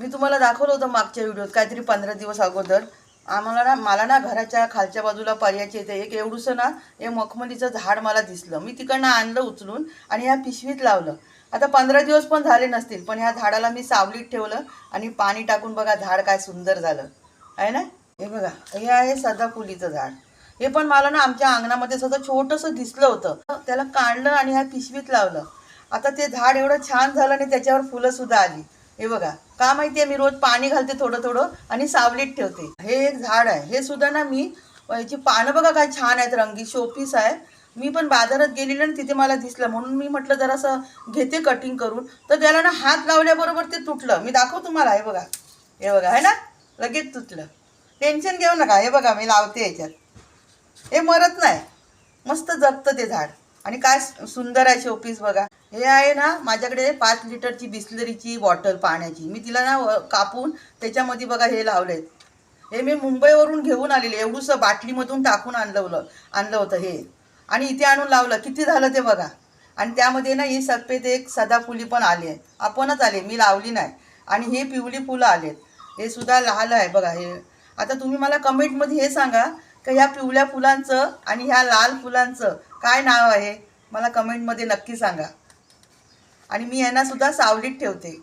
मी तुम्हाला दाखवलं होतं मागच्या व्हिडिओत काहीतरी पंधरा दिवस अगोदर. आम्हाला ना मला ना घराच्या खालच्या बाजूला पर्यायचे येते एक एवढूसं ना हे मखमलीचं झाड मला दिसलं. मी तिकडनं आणलं उचलून आणि ह्या पिशवीत लावलं. आता पंधरा दिवस पण झाले नसतील पण ह्या झाडाला मी सावलीत ठेवलं आणि पाणी टाकून बघा झाड काय सुंदर झालं. आहे ना? हे बघा हे आहे सदाफुलीचं झाड. हे पण मला ना आमच्या अंगणामध्ये सध्या छोटंसं दिसलं होतं. त्याला काढलं आणि ह्या पिशवीत लावलं. आता ते झाड एवढं छान झालं आणि त्याच्यावर फुलं सुद्धा आली. हे बघा का माहितीये मी रोज पाणी घालते थोडं थोडं आणि सावलीत ठेवते. हे एक झाड आहे. हे सुद्धा ना मी याची पानं बघा काय छान आहेत रंगी शोपीस आहे. मी पण बाजारात गेलेलं आणि तिथे मला दिसलं. म्हणून मी म्हटलं जरासं घेते कटिंग करून. तर त्याला ना हात लावल्याबरोबर ते तुटलं. मी दाखव तुम्हाला हे बघा. हे बघा आहे ना? लगेच तुटलं. टेन्शन घेऊ नका. हे बघा मी लावते याच्यात. हे मरत नाही. मस्त जगतं ते झाड. आणि काय सुंदर आहे शोपीस बघा. हे आहे ना माझ्याकडे पाच लिटरची बिस्लरीची बॉटल पाण्याची. मी तिला ना कापून त्याच्यामध्ये बघा हे लावले हे मी मुंबईवरून घेऊन आलेले. एवढूसं बाटलीमधून टाकून आणलं आणलं होतं हे. आणि इथे आणून लावलं. किती झालं ते बघा. आणि त्यामध्ये ना ही सफेद एक सदाफुली पण आली आहे आपणच आले मी लावली नाही. आणि हे पिवली फुलं आलेत. हे सुद्धा लाल आहे बघा हे. आता तुम्ही मला कमेंटमध्ये हे सांगा का ह्या पिवळ्या फुलांचं आणि ह्या लाल फुलांचं काय नाव आहे? मला कमेंटमध्ये नक्की सांगा. आणि मी यांना सुद्धा सावलीत ठेवते.